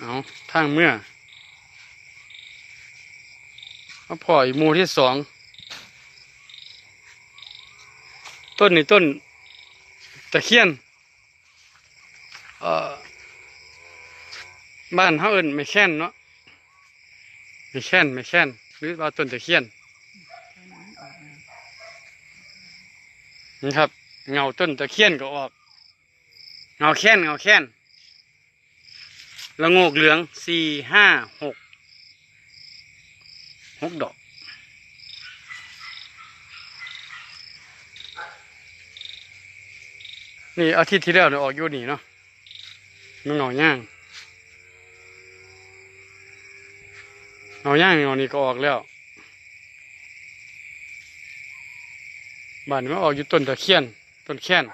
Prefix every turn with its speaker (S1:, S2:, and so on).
S1: เอาทางเมื่อมาพออีกมูที่สอง ต้นนี่ต้นตะเคียนเออบ้านเฮาเอิ้นไม่แค้นเนาะไม่แค้นไม่แค้นหรือว่าต้นตะเคียนนี่ครับ เงาต้นตะเคียนก็ออก เงาแค้นเงาแค้น ละโงกเหลืองสี่ห้าหกหกดอกนี่อาทิตย์ที่แล้วเนี่ยออกอยู่นี่เนาะมันเงาย่างเงาย่างงานี่ก็ออกแล้วบ้านมันออกอยู่ต้นตะเคียนต้นแค้น